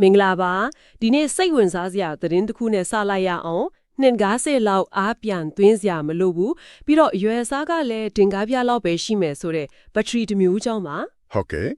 မင်္ဂလာပါဒီနေ့စိတ်ဝင်စားစရာသတင်းတစ်ခုနဲ့စလိုက်ရအောင်နှင်ကားစေလောက်အားပြန်သွင်းစရာမလိုဘူးပြီးတော့အရွယ်အစားကလည်းတင်ကားပြလောက်ပဲရှိမယ်ဆိုတဲ့ဘက်ထရီတစ်မျိုးကြောင့်ပါဟုတ်ကဲ့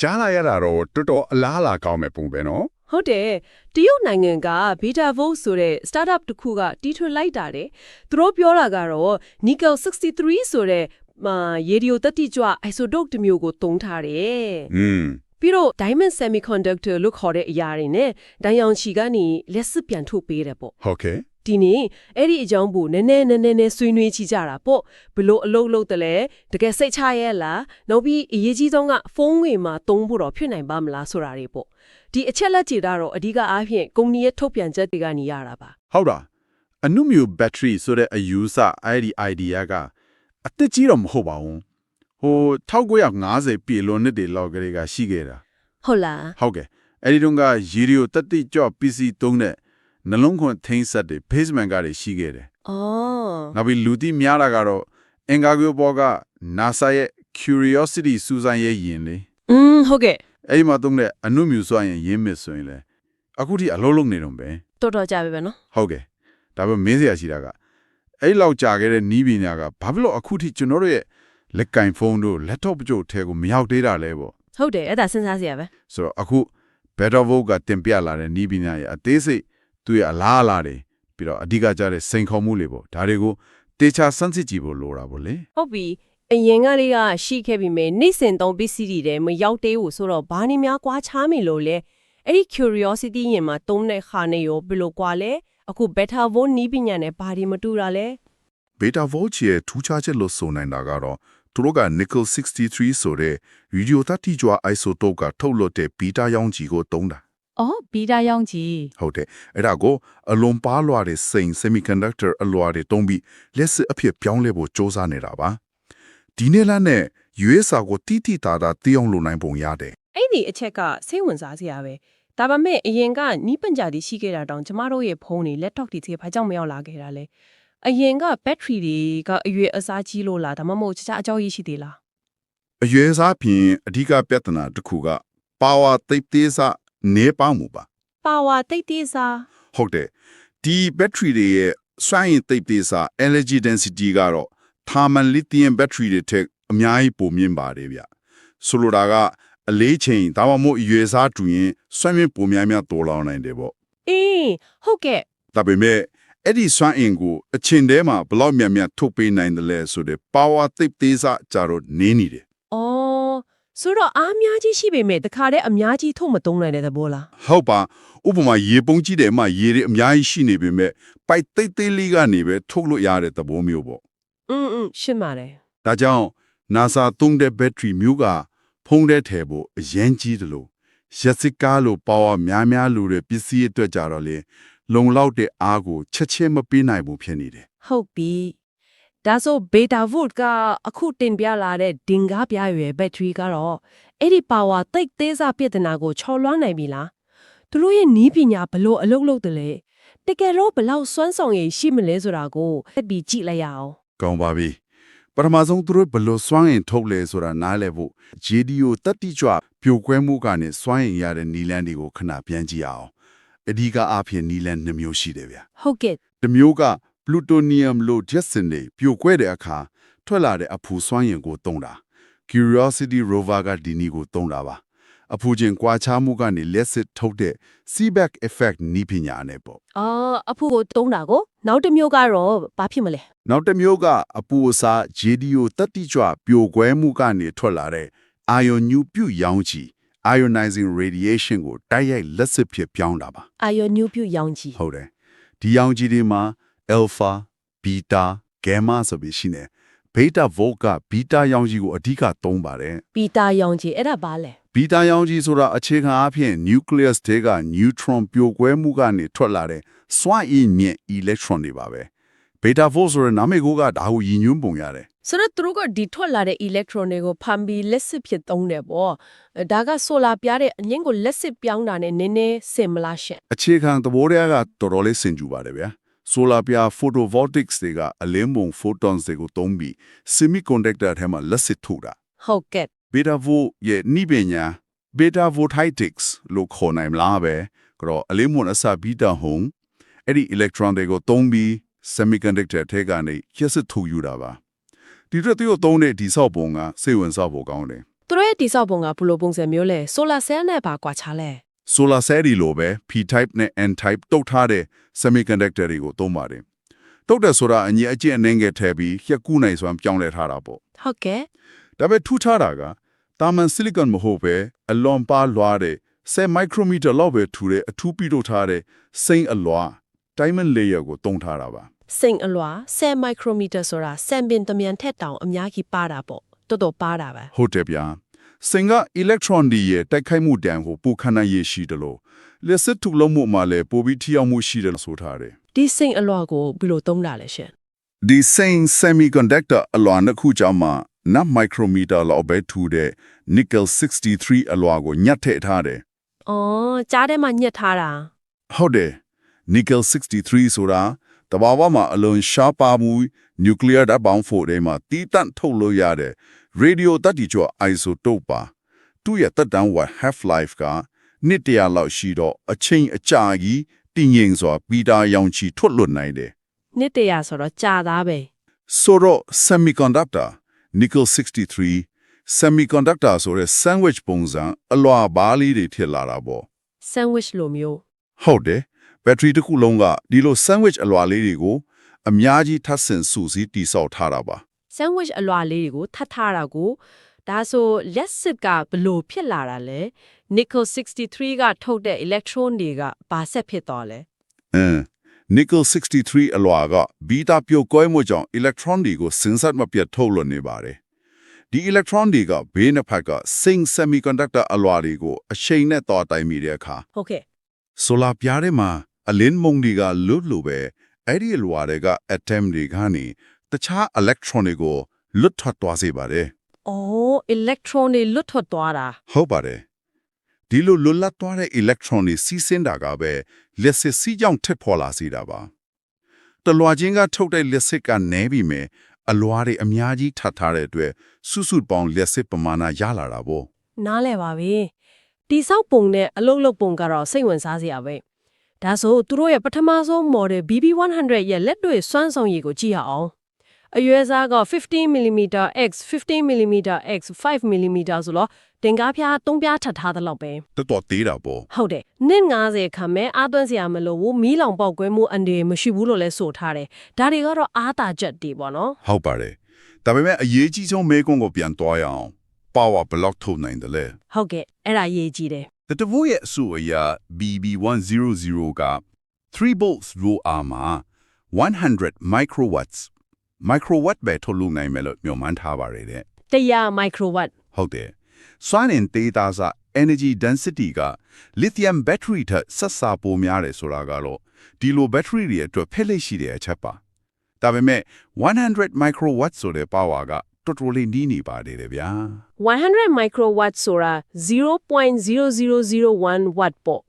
ကြားလာရတာတော့တော်တော်အလားအလာကောင်းမဲ့ပုံပဲနော်ဟုတ်တယ်တရုတ်နိုင်ငံက Beta Volt ဆိုတဲ့ startup တစ်ခုကတီထွင်လိုက်တာတဲ့သူတို့ပြောတာကတော့ Nickel 63ဆိုတဲ့မာရေဒီယိုတတိကြွ isotope တစ်မျိုးကိုသုံးထားတယ်อืม ပြီးတော့ diamond semiconductor လို့ခေါ်တဲ့အရာတွေနဲ့ဒိုင်ယောင်ချီကနေလက်စစ်ပြန်ထုတ်ပေးတယ်ပေါ့ဟုတ်ကဲ့ဒီနေ့အဲ့ဒီအကြောင်းကိုနည်းနည်းနည်းနည်းနည်းဆွေးနွေးချကြတာပေါ့ဘလို့အလုပ်လုပ်တယ်လဲတကယ်စိတ်ချရဲလားနောက်ပြီးအရေးကြီးဆုံးကဖုန်းငွေမှာသုံးဖို့တော့ဖြစ်နိုင်ပါမလားဆိုတာတွေပေါ့ဒီအချက်လက်ကြည့်တာတော့အဓိကအားဖြင့်ကုမ္ပဏီရဲ့ထုတ်ပြန်ချက်တွေကနေရတာပါဟုတ်တာအနုမြူဘက်ထရီဆိုတဲ့အယူဆအဲ့ဒီ idea ကအသက်ကြီးတော့မဟုတ်ပါဘူး ဟို1950ပြည်လွန်နှစ်တွေလောက်ကလေးကရှိခဲ့တာဟုတ်လားဟုတ်ကဲ့အဲ့ဒီတုန်းကရေဒီယိုတက်တိကြော့ PC သုံးတဲ့နှလုံးခွန်ထိန်းဆက်တွေ basement ကတွေရှိခဲ့တယ်အော်နောက်ပြီးလူသိများတာကတော့အင်္ဂါဂိုဘောက NASA ရဲ့ Curiosity စူးစမ်းရေးယင်လေอืมဟုတ်ကဲ့အဲ့ဒီမှာသုံးတဲ့အနုမြူစွမ်းရင်ရင်းမစ်ဆိုရင်လေအခုထိအလုံးလုံးနေတော့ပဲတော်တော်ကြပဲပဲနော်ဟုတ်ကဲ့ဒါပေမဲ့မင်းစရာရှိတာကအဲ့လောက်ကြာခဲ့တဲ့နီးပညာကဘာဖြစ်လို့အခုထိကျွန်တော်တို့ရဲ့ လက်ကင်ဖုန်းတို့ laptop ကြို့ထဲကိုမရောက်သေးတာလဲပေါ့ဟုတ်တယ်အဲ့ဒါစဉ်းစားစရာပဲဆိုတော့အခု Better Vote ကတင်ပြလာတဲ့နီးပညာရဲ့အသေးစိတ်သူ့ရဲ့အလားအလာတွေပြီးတော့အဓိကကြတဲ့စိန်ခေါ်မှုတွေပေါ့ဒါတွေကိုတေချာစမ်းစစ်ကြည့်ဖို့လိုတာပေါ့လေဟုတ်ပြီအရင်ကလေးကရှိခဲ့ပြီမယ်နေ့စဉ်သုံးပစ္စည်းတွေထဲမရောက်သေးဘူးဆိုတော့ဘာနေများကွာချားမိလို့လဲအဲ့ဒီ curiosity ရင်မှာသုံးတဲ့ခါနေရောဘယ်လိုကွာလဲအခု beta volt နီးပညာနဲ့ဘာဒီမတူတာလဲ Beta Volts ရဲ့ထူးခြားချက်လို့ဆိုနိုင်တာကတော့ သူတို့က nickel 63ဆိုတဲ့ radio တတိကြွ isotope ကထုတ်လွှတ်တဲ့ beta ရောင်ခြည်ကိုသုံးတာအော်ဘီတာရောင်ကြီးဟုတ်တယ်အဲ့ဒါကိုအလွန်ပါလွှာတဲ့စိန် semiconductor အလွှာတွေသုံးပြီးလက်စစ်အဖြစ်ပြောင်းလဲဖို့စ조사နေတာပါဒီနေ့လနဲ့ USA ကိုတိတိတာတာတည်အောင်လုပ်နိုင်ပုံရတယ်အဲ့ဒီအချက်ကစိတ်ဝင်စားစရာပဲဒါပေမဲ့အရင်ကနီးပညာတွေရှိခဲ့တာတောင်ကျမတို့ရဲ့ဖုန်းတွေ laptop တွေကြီးဘာကြောင့်မရောက်လာခဲ့တာလဲ အရင်က battery တွေကအရွယ်အစားကြီးလို့လားဒါမှမဟုတ်တခြားအကြောင်းရင်းရှိသေးလားအရွယ်စားဖြင့်အဓိကပြဿနာတစ်ခုက power သိပ်သေးစားနေပါမှုပါ power တိတ်သေးစားဟုတ်တယ်ဒီ battery တွေရဲ့စွမ်းရည်သိပ်သေးစား energy density ကတော့ thermal lithium battery တွေထက်အများကြီးပိုမြင့်ပါတယ်ဗျဆိုလိုတာကအလေးချိန်ဒါမှမဟုတ်အရွယ်စားတူရင်စွမ်းရည်ပိုများများတော်လောင်နိုင်တယ်ပေါ့အေးဟုတ်ကဲ့ဒါပေမဲ့ အဲ့ဒီစွမ်းအင်ကိုအချိန်ထဲမှာဘယ်လောက်များများထုတ်ပေးနိုင်တယ်လဲဆိုတဲ့ power သိပ်သေးစားကြတော့နင်းနေတယ် ။အော်ဆိုတော့အားအများကြီးရှိပေမဲ့တခါတည်းအများကြီးထုတ်မသုံးနိုင်တဲ့သဘောလား ဟုတ်ပါဥပမာရေပုံးကြီးတယ်မှာရေတွေအများကြီးရှိနေပေမဲ့ပိုက်သိပ်သေးလေးကနေပဲထုတ်လို့ရတဲ့သဘောမျိုးပေါ့ ။อืมอืมရှင်းပါတယ် ဒါကြောင့် NASA သုံးတဲ့ battery မျိုးကဖုံးတဲ့ထဲဖို့အရင်ကြီးတယ်လို့ရက်စစ်ကားလို့ power များများလိုတဲ့ပစ္စည်းအတွက်ကြတော့လေ လုံလောက်တဲ့အားကိုချက်ချင်းမပေးနိုင်ဘူးဖြစ်နေတယ်။ဟုတ်ပြီ။ဒါဆို beta volt ကအခုတင်ပြလာတဲ့ဒင်္ဂါပြရွယ်ဘက်ထရီကတော့အဲ့ဒီ power တိတ်သေးစားပြဿနာကိုချော်လွှမ်းနိုင်ပြီလား။သူတို့ရဲ့နီးပညာဘလို့အလုပ်လုပ်တယ်လဲ။တကယ်တော့ဘလောက်စွမ်းဆောင်ရည်ရှိမလဲဆိုတာကိုသက်ပြီးကြည့်လိုက်ရအောင်ကောင်းပါပြီပထမဆုံးသူတို့ဘယ်လိုစွမ်းအင်ထုတ်လဲဆိုတာနားလည်ဖို့ JDO တက်တိကြွပြိုကွဲမှုကနေစွမ်းအင်ရတဲ့နီလန်းတွေကိုခဏပြန်ကြည့်အောင် အဓိကအားဖြင့်နီလန်းနှမျိုးရှိတယ်ဗျ။ဟုတ်ကဲ့တစ်မျိုးက plutonium လို့ jetson တွေပြိုကွဲတဲ့အခါထွက်လာတဲ့အဖူစွမ်းအင်ကိုသုံးတာ curiosity rover ကဒီနီကိုသုံးတာပါအဖူချင်းကွာခြားမှုကနေလက်စစ်ထုတ်တဲ့ seeback effect နီးပညာနဲ့ပေါ့။အော်အဖို့ကိုတုံးတာကိုနောက်တစ်မျိုးကတော့ဘာဖြစ်မလဲနောက်တစ်မျိုးကအပူအစား JDO တက်တိကြွပြိုကွဲမှုကနေထွက်လာတဲ့ ion ညူပြုတ်ရောင်းချီ ionizing radiation ကိုတိုက်ရိုက်လက်စစ်ဖြစ်ပြောင်းတာပါ။အာယောညူပြုတ်ရောင်ကြီးဟုတ်တယ်ဒီရောင်ချီတွေမှာ alpha beta gamma ဆိုပြီးရှိနေ beta volt က beta ရောင်ချီကိုအဓိကသုံးပါတယ်ပီတာရောင်ကြီးအဲ့ဒါဘာလဲ beta ရောင်ချီဆိုတာအခြေခံအားဖြင့် nucleus တွေက neutron ပြိုကွဲမှုကနေထွက်လာတဲ့စွမ်းအင်မြင့် electron တွေပါပဲ beta volt ဆိုတဲ့နာမည်ကိုကဒါကိုရည်ညွှန်းပုံရတယ် ဆိုတော့သူတို့ကဒီထွက်လာတဲ့ electron တွေကိုဖန်ပြီးလက်စစ်ဖြစ်သုံးတယ်ပေါ့အဲဒါက solar ပြတဲ့အငင်းကိုလက်စစ်ပြောင်းတာနဲ့နည်းနည်းစင်မလားရှင်အခြေခံသဘောတရားကတော်တော်လေးဆင်ကျူပါတယ်ဗျာဆိုလာပြာ photovoltaics တွေကအလင်းပုံ photons တွေကိုသုံးပြီး semiconductor ထဲမှာလက်စစ်ထုတ်တာဟုတ်ကဲ့ beta volt ရဲ့နိပညာ beta voltaics လို့ခေါ်နိုင်မလားပဲကတော့အလေးမွန်အစာဘီတာဟုံအဲ့ဒီ electron တွေကိုသုံးပြီး semiconductor ထဲကနေရစစ်ထုတ်ယူတာပါ ဒီတော့သူတို့သုံးတဲ့ဒီဆောက်ပုံကစိတ်ဝင်စားဖို့ကောင်းတယ်သူတို့ရဲ့တိဆောက်ပုံကဘယ်လိုပုံစံမျိုးလဲဆိုလာဆဲလ်နဲ့ပါကွာခြားလဲ solar cell တွေလိုပဲ p type နဲ့ n type တုတ်ထားတဲ့ semiconductor တွေကိုသုံးပါတယ်တုတ်တယ်ဆိုတာအညီအကျင့်အနေငယ်ထည့်ပြီးရက်ကူးနိုင်စွမ်းပြောင်းလဲထားတာပေါ့ဟုတ်ကဲ့ဒါပေမဲ့ထူးခြားတာကတာမန် silicon မဟုတ်ပဲအလွန်ပါလွှားတဲ့10 micrometer လောက်ပဲထူတဲ့အထူးပြီးတော့ထားတဲ့စိမ့်အလွှာ diamond layer ကိုတုံးထားတာပါ စိန်အလွာ10 micrometer ဆိုတာစံပင်တမြန်ထက်တောင်အများကြီးပါတာပေါ့တော်တော်ပါတာပဲဟုတ်တယ်ဗျာစိမ့်က electron တွေရဲ့တိုက်ခိုက်မှုတန်ကိုပိုခဏရရှိတယ်လို့လက်စစ်ထုတ်လုံးမှုမှာလည်းပိုပြီးထိရောက်မှုရှိတယ်လို့ဆိုထားတယ်ဒီစိန်အလွာကိုဘယ်လိုသုံးတာလဲရှင်ဒီစိမ့် semiconductor အလွှာနှစ်ခုကြောင့်မှနတ် micrometer လောက်ပဲထူတဲ့ nickel 63အလွှာကိုညှက်ထည့်ထားတယ်အော်ကြားထဲမှာညှက်ထားတာဟုတ်တယ် nickel 63ဆိုတာ တဘာဝမှာအလွန်ရှားပါမှု nuclear ဓာတ်ပေါင်းဖို့တွေမှာတီးတန့်ထုတ်လို့ရတဲ့ radio တတ်တီကျော် isotope ပါသူ့ရဲ့တက်တန်းဝ half life ကနှစ်တရာလောက်ရှိတော့အချိန်အကြာကြီးတည်ငြိမ်စွာပီတာရောင်ချီထွက်လွတ်နိုင်တယ်နှစ်တရာဆိုတော့ကြာသားပဲဆိုတော့ semiconductor nickel 63 semiconductor ဆိုတဲ့ sandwich ပုံစံအလွာဘားလေးတွေထည့်လာတာပေါ့ sandwich လိုမျိုးဟုတ်တယ် ဘက်ထရီတစ်ခုလုံးကဒီလို sandwich အလွာလေးတွေကိုအများကြီးထပ်ဆင်စုစည်းတိစောက်ထားတာပါ sandwich အလွာလေးတွေကိုထပ်ထားတာကိုဒါဆိုလက်စစ်ကဘယ်လို့ဖြစ်လာတာလဲ nickel 63ကထုတ်တဲ့ electron တွေကဘာဆက်ဖြစ်သွားလဲအင်း nickel 63အလွာကဘီတာပြိုကွဲမှုကြောင့် electron တွေကိုစင်ဆက်မပြတ်ထုတ်လွှတ်နေပါတယ်ဒီ electron တွေကဘေးနှစ်ဖက်က zinc semiconductor အလွာတွေကိုအရှိန်နဲ့ต่อတိုင်မိတဲ့အခါဟုတ်ကဲ့ဆိုလာပြားထဲမှာ အလင်းမုန်တွေကလွတ်လို့ပဲအဲ့ဒီအလွာတွေက atom တွေကနေတခြား electron တွေကိုလွတ်ထွက်သွားစေပါတယ်အော် electron တွေလွတ်ထွက်သွားတာဟုတ်ပါတယ်ဒီလိုလွတ်လပ်သွားတဲ့ electron တွေစီးဆင်းတာကပဲလက်စစ်စီးကြောင့်ထက်ပေါ်လာစေတာပါတလွာချင်းကထုတ်တဲ့လက်စစ်ကနေပြီးမယ်အလွာတွေအများကြီးထပ်ထားတဲ့အတွက်စုစုပေါင်းလက်စစ်ပမာဏရလာတာပေါ့နားလဲပါပြီတိဆောက်ပုံနဲ့အလုံးလုံးပုံကတော့စိတ်ဝင်စားစရာပဲ ဒါဆိုသူတို့ရဲ့ပထမဆုံး model BB100 ရဲ့လက်တွေ့စွမ်းဆောင်ရည်ကိုကြည့်ရအောင်အရွယ်စားက 15mm x 15mm x 5mm ဆိုတော့တင်ကားဖျားသုံးပြားထပ်ထားသလောက်ပဲတော်တော်သေးတာပေါ့ဟုတ်တယ်နင့်90ခန့်မဲ့အာသွင်းစရာမလိုဘူးမီးလောင်ပေါက်ကွဲမှုအန်ဒီမရှိဘူးလို့လဲဆိုထားတယ်ဒါတွေကတော့အားတာချက်တွေပေါ့နော်ဟုတ်ပါတယ်ဒါပေမဲ့အရေးကြီးဆုံးမဲကွန်းကိုပြန်သွားရအောင် power block ထုတ်နိုင်တယ်လေဟုတ်ကဲ့အဲ့ဒါရေးကြည့်တယ် The Devo ရဲ့အဆိုအရ BB100 က 3 volts raw armor 100 microwatts microwatt ပဲထုတ်လုပ်နိုင်မယ်လို့မျှော်မှန်းထားပါတယ်တဲ့100 microwatt ဟုတ်တယ်စွမ်းအင်သေးသားစာ energy density က lithium battery ထက်ဆက်စာပိုများတယ်ဆိုတာကတော့ဒီလို battery တွေအတွက်ဖက်လက်ရှိတဲ့အချက်ပါဒါပေမဲ့100 microwatt ဆိုတဲ့ power က တော်တော်လေးနီးနေပါတယ်တဲ့ဗျာ100 microwatt ဆိုတာ0.0001 watt ပေါ့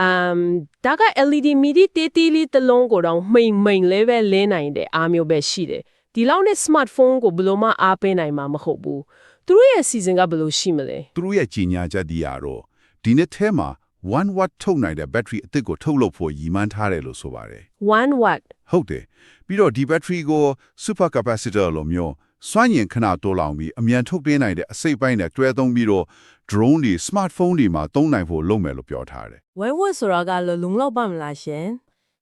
အမ်ဒါက LED မီဒီတေးတီးလေးတစ်လုံးကိုတော့မှိန်မှိန်လေးပဲလင်းနိုင်တဲ့အားမျိုးပဲရှိတယ်ဒီလောက်နဲ့ smartphone ကိုဘယ်လိုမှအားပေးနိုင်မှာမဟုတ်ဘူးသူတို့ရဲ့ season ကဘယ်လိုရှိမလဲသူတို့ရဲ့ကြီးညာချက်ဒီရတော့ဒီနှစ်ထဲမှာ1 watt ထုတ်နိုင်တဲ့ battery အသစ်ကိုထုတ်လုပ်ဖို့ရည်မှန်းထားတယ်လို့ဆိုပါတယ်1 watt ဟုတ်တယ်ပြီးတော့ဒီ battery ကို super capacitor လို့မျိုး စွမ်းရည်ခဏတိုးလောင်ပြီးအမြန်ထုတ်ပေးနိုင်တဲ့အစိတ်ပိုင်းနဲ့တွဲသုံးပြီးတော့ drone တွေ smartphone တွေမှာသုံးနိုင်ဖို့လုပ်မယ်လို့ပြောထားတယ်ဝဲဝဲဆိုတာကလည်းလုံလောက်ပါမလားရှင်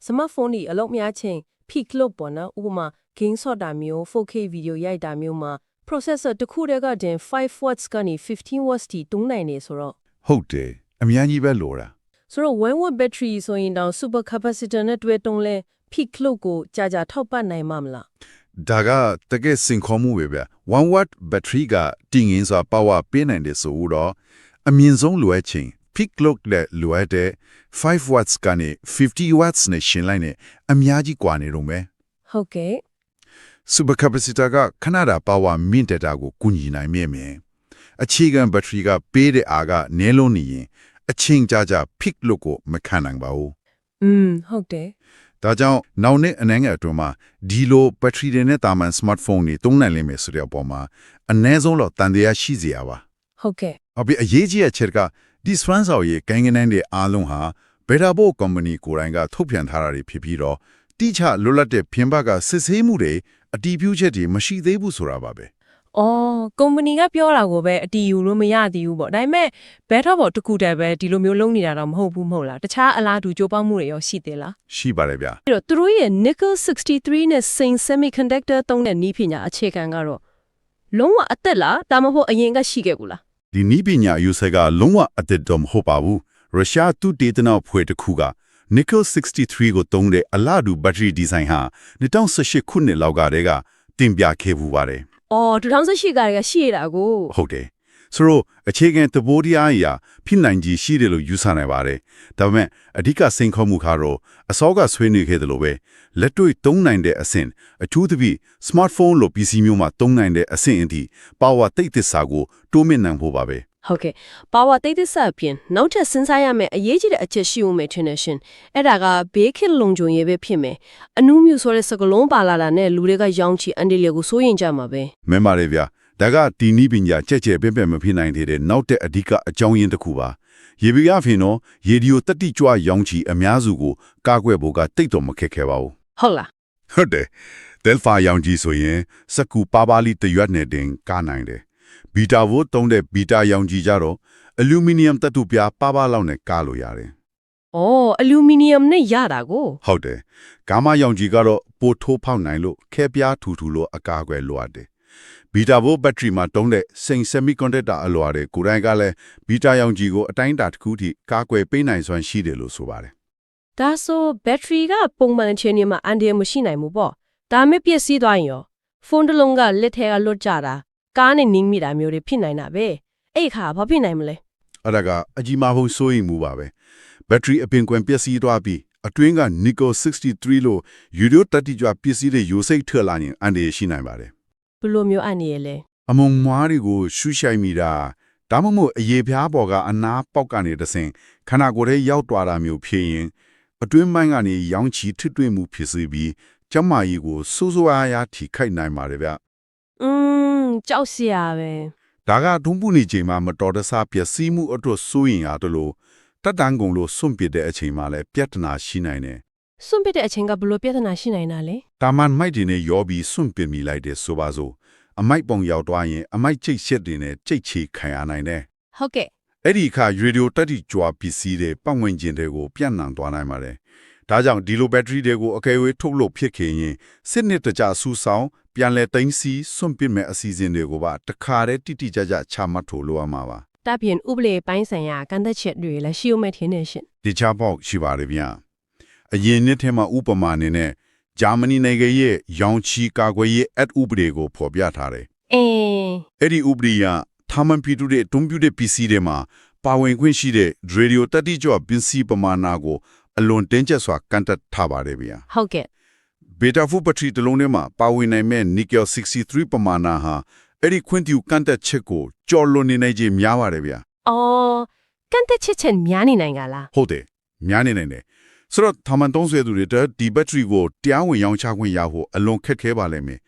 စမတ်ဖုန်းဒီအလုပ်များချင်း peak လို့ပေါ့နော်ဥပမာ game ဆော့တာမျိုး 4K ဗီဒီယိုရိုက်တာမျိုးမှာ processor တစ်ခုတည်းကတင်5 watts ကနေ15 watts ထိတုံးနိုင်နေဆိုတော့ဟုတ်တယ်အမြန်ကြီးပဲလိုတာဆိုတော့ one watt battery ဆိုရင်တောင် super capacitor နဲ့တွဲတုံးလဲ peak လို့ကိုကြာကြာထောက်ပံ့နိုင်မှာမလား ဒါကတကယ်စင်ခေါ်မှုပဲဗျ1 watt battery ကတင်ငင်းစွာ power ပေးနိုင်တယ်ဆိုတော့အမြင့်ဆုံးလိုအပ်ခြင်း peak load နဲ့လိုအပ်တဲ့5 watts ကနေ50 watts နဲ့ရှင်းလိုက်နဲ့အများကြီးကွာနေတော့မယ်ဟုတ်ကဲ့ super capacitor ကခဏတာ power မြင့်တက်တာကိုကူညီနိုင်မြဲမယ်အခြေခံ battery ကပေးတဲ့အားကနည်းလွန်းနေရင်အချိန်ကြာကြာ peak load ကိုမခံနိုင်ပါဘူးอืมဟုတ်တယ် ဒါကြောင့်နောက်နှစ်အနည်းငယ်အတွင်းမှာဒီလို battery တွေနဲ့တာမန် smartphone တွေသုံးနိုင်လိမ့်မယ်ဆိုတဲ့အပေါ်မှာအနည်းဆုံးတော့တန်တရားရှိစရာပါဟုတ်ကဲ့အပြင်အရေးကြီးတဲ့ချက်ကဒီ sponsor ရဲ့ကိုင်းကနန်းတဲ့အားလုံးဟာ Beta Bo Company ကိုယ်တိုင်ကထုတ်ပြန်ထားတာတွေဖြစ်ပြီးတော့တိကျလွတ်လပ်တဲ့ပြင်ပကစစ်ဆေးမှုတွေအတီးပြုချက်တွေမရှိသေးဘူးဆိုတာပါပဲ အော်ကုမ္ပဏီကပြောတာကိုပဲအတီးယူလို့မရသေးဘူးပေါ့ဒါပေမဲ့ဘက်တော့ဘောတစ်ခုတည်းပဲဒီလိုမျိုးလုံးနေတာတော့မဟုတ်ဘူးမဟုတ်လားတခြားအလားတူကြိုးပမ်းမှုတွေရောရှိသေးလားရှိပါတယ်ဗျာအဲ့တော့သူတို့ရဲ့ nickel 63နဲ့ zinc semiconductor သုံးတဲ့နည်းပညာအခြေခံကတော့လုံးဝအသက်လားဒါမှမဟုတ်အရင်ကရှိခဲ့ကူလားဒီနီးပညာယူဆက်ကလုံးဝအသစ်တော့မဟုတ်ပါဘူးရုရှားသူတေသနာဖွဲ့တစ်ခုက Nickel 63ကိုသုံးတဲ့အလားတူဘက်ထရီဒီဇိုင်းဟာ2018ခုနှစ်လောက်ကတည်းကတင်ပြခဲ့ပူပါတယ် အော်2008ကတည်းကရှိရတာကိုဟုတ်တယ်ဆိုတော့အခြေခံသဘောတရားအရာဖြစ်နိုင်ကြီးရှိတယ်လို့ယူဆနိုင်ပါတယ်ဒါပေမဲ့အဓိကစိန်ခေါ်မှုကတော့အစောကဆွေးနွေးခဲ့တယ်လို့ပဲလက်တွေ့သုံးနိုင်တဲ့အဆင့်အထူးသဖြင့် smartphone လို့ PC မျိုးမှာသုံးနိုင်တဲ့အဆင့်အထိ power တိတ်သစ္စာကိုတိုးမြင့်နိုင်ဖို့ပါပဲ ဟုတ်ကဲ့ပါဝါတိတ်သစ္စာအပြင်နောက်ထပ်စဉ်းစားရမယ့်အရေးကြီးတဲ့အချက်ရှိဦးမယ်ထင်တယ်ရှင်အဲ့ဒါကဘေးခစ်လုံခြုံရေးပဲဖြစ်မယ်အနုမြူဆိုတဲ့စကလုံးပါလာတာနဲ့လူတွေကရောင်းချီအန်ဒီလီကိုစိုးရင်ကြမှာပဲမဲမာရေဗျာဒါကဒီနီးပညာကြက်ကြဲပြက်ပြက်မဖြစ်နိုင်သေးတဲ့နောက်တဲ့အဓိကအကြောင်းရင်းတစ်ခုပါရေပီရဖင်တော့ရေဒီယိုတက်တိကြွရောင်းချီအများစုကိုကာကွယ်ဖို့ကတိတ်တော့မခက်ခဲပါဘူးဟုတ်လားဟုတ်တယ်ဒယ်ဖာရောင်ကြီးဆိုရင်စကူပါပါလီတရွတ်နဲ့တင်ကားနိုင်တယ် ဘီတာဘိုတုံးတဲ့ဘီတာရောင်ကြီးကြတော့အလူမီနီယမ်တပ်တူပြားပါပါလောက်နဲ့ကားလို့ရတယ်အော်အလူမီနီယမ်နဲ့ရတာကိုဟုတ်တယ်ဂါမရောင်ကြီးကတော့ပိုထိုးဖောက်နိုင်လို့ခဲပြားထူထူလို့အကာအကွယ်လိုအပ်တယ်ဘီတာဘိုဘက်ထရီမှာတုံးတဲ့စိန် semiconductor အလွာတွေကိုယ်တိုင်ကလည်းဘီတာရောင်ကြီးကိုအတိုင်းအတာတစ်ခုထိကာကွယ်ပေးနိုင်စွမ်းရှိတယ်လို့ဆိုပါတယ်ဒါဆိုဘက်ထရီကပုံမှန်အချိန်မှာအန်ဒီယမရှိနိုင်ဘူးပေါ့ဒါမဲ့ပြည့်စည်သွားရင်ရောဖုန်းတစ်လုံးကလက်ထဲကလွတ်ကြတာ ကားနဲ့နင်းမိတာမျိုးတွေဖြစ်နိုင်တာပဲအဲ့ခါဘာဖြစ်နိုင်မလဲအဲ့ဒါကအကြီးမားဆုံးစိုးရိမ်မှုပါပဲဘက်ထရီအပင်ကွင်ပျက်စီးသွားပြီးအတွင်းက nickel 63လို့ယူရိုတက်တိကြွပစ္စည်းတွေယူစိတ်ထွက်လာရင်အန်ဒီရရှိနိုင်ပါတယ်ဘယ်လိုမျိုးအန်ဒီရလဲအမုံမွားတွေကိုရှူရှိုက်မိတာဒါမှမဟုတ်အရေပြားပေါ်ကအနာပေါက်ကနေတဆင်ခန္ဓာကိုယ်ထဲရောက်သွားတာမျိုးဖြစ်ရင်အတွင်းပိုင်းကနေရောင်းချီထွတ်တွင်းမှုဖြစ်စေပြီးကျန်းမာရေးကိုစိုးစိုးအားအားထိခိုက်နိုင်ပါတယ်ဗျอืม ကြောက်စရာပဲဒါကဒုံပူနေချိန်မှာမတော်တဆပျက်စီးမှုအတွက်စိုးရင်ရတယ်လို့တက်တန်းကုန်လို့စွန့်ပစ်တဲ့အချိန်မှာလည်းပြဿနာရှိနိုင်တယ်စွန့်ပစ်တဲ့အချိန်ကဘယ်လိုပြဿနာရှိနိုင်တာလဲတာမန်မိုက်တွေနဲ့ရောပြီးစွန့်ပစ်မိလိုက်တယ်ဆိုပါစို့အမိုက်ပုံရောက်သွားရင်အမိုက်ချိတ်ရှက်တွေနဲ့ချိတ်ချီခံရနိုင်တယ်ဟုတ်ကဲ့အဲ့ဒီအခါရေဒီယိုတက်တီကြွားပစ္စည်းတွေပတ်ဝန်းကျင်တွေကိုပြန့်နှံ့သွားနိုင်ပါတယ်။ဒါကြောင့်ဒီလိုဘက်ထရီတွေကိုအကယ်၍ထုတ်လို့ဖြစ်ခင်ရင်စစ်နှစ်တကြဆူဆောင် ပြန်လဲသိမ်းစီစွန့်ပစ်မဲ့အစီအစဉ်တွေကိုပါတခါတည်းတိတိကျကျချမှတ်ထိုးလို့ရမှာပါတပ်ပြင်ဥပဒေပိုင်းဆိုင်ရာကန့်သက်ချက်တွေလည်းရှိဦးမယ်ထင်နေရှင်။ဒီချပေါက်ရှိပါတယ်ဗျာ။အရင်နှစ်ထဲမှာဥပမာအနေနဲ့ဂျာမနီနိုင်ငံရဲ့ရောင်ချီကာကွယ်ရေးအက်ဥပဒေကိုဖော်ပြထားတယ်အင်း။အဲ့ဒီဥပဒေကထာမန်ပီတူတဲ့တွန်ပြူတဲ့ပစ္စည်းတွေမှာပါဝင်ခွင့်ရှိတဲ့ရေဒီယိုတက်တိကျော်ပစ္စည်းပမာဏကိုအလွန်တင်းကျပ်စွာကန့်သက်ထားပါတယ်ဗျာဟုတ်ကဲ့ ဘီတာဖူဘက်ထရီတစ်လုံးထဲမှာပါဝင်နိုင်မဲ့ nickel 63ပမာဏဟာအဲ့ဒီခွင့်ပြုကန့်သက်ချက်ကိုကျော်လွန်နေနိုင်ခြင်းများပါတယ်ဗျာအော်ကန့်သက်ချက်ချက်များနေနိုင်ကြလားဟုတ်တယ်များနေနိုင်တယ်ဆိုတော့ထာမန်သုံးဆွဲသူတွေတက်ဒီဘက်ထရီကိုတရားဝင်ရောင်းချခွင့်ရဖို့အလွန်ခက်ခဲပါလိမ့်မယ်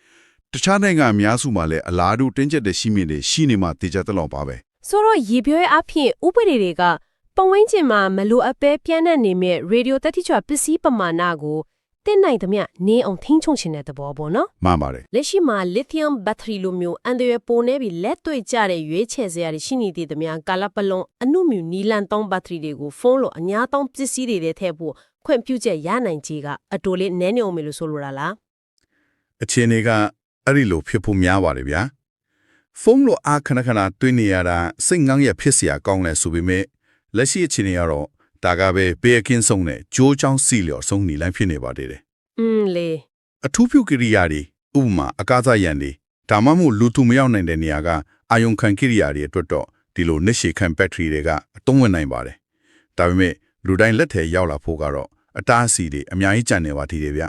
တခြားနိုင်ငံအများစုမှာလည်းအလားတူတင်းကျပ်တဲ့ရှိမြင့်တွေရှိနေမှတေချာတလောက်ပါပဲဆိုတော့ရေပြောရဲ့အဖြစ်ဥပဒေတွေကပုံဝင်းကျင်မှာမလိုအပ်ပဲပြန့်နှံ့နေမဲ့ရေဒီယိုတက်တိချွာပစ္စည်းပမာဏကို တင်နိုင်သမျှနင်းအောင်ထိန်းချုပ်ရှင်တဲ့သဘောပေါ့နော်မှန်ပါတယ်လက်ရှိမှာ lithium battery လိုမျိုးအန်တရယ်ပုံနေပြီးလက်တွေ့ကျတဲ့ရွေးချယ်စရာတွေရှိနေသေးသမျှကာလပလွန်အနုမြူနီလန်တောင်း battery တွေကိုဖုန်းလိုအများတောင်းပစ္စည်းတွေထည့်ဖို့ခွင့်ပြုချက်ရနိုင်ခြေကအတိုလေးနည်းနေအောင်လို့ဆိုလိုတာလားအခြေအနေကအဲ့ဒီလိုဖြစ်ဖို့များပါတယ်ဗျာဖုန်းလိုအားခဏခဏတွေ့နေရတာစိတ်ငန်းရဖြစ်စရာကောင်းလဲဆိုပေမဲ့လက်ရှိအခြေအနေကတော့ ဒါကပဲဘေးကင်းဆုံးနဲ့ကြိုးချောင်းစီလျော်ဆုံးနေလိုက်ဖြစ်နေပါသေးတယ်อืมလေအထူးပြုကိရိယာတွေဥပမာအကားစားရန်တွေဒါမှမဟုတ်လူသူမရောက်နိုင်တဲ့နေရာကအာယုံခံကိရိယာတွေအတွက်တော့ဒီလိုနစ်ရှည်ခံဘက်ထရီတွေကအသုံးဝင်နိုင်ပါတယ်ဒါပေမဲ့လူတိုင်းလက်ထဲရောက်လာဖို့ကတော့အတားအဆီတွေအများကြီးကြံနေပါသေးတယ်ဗျ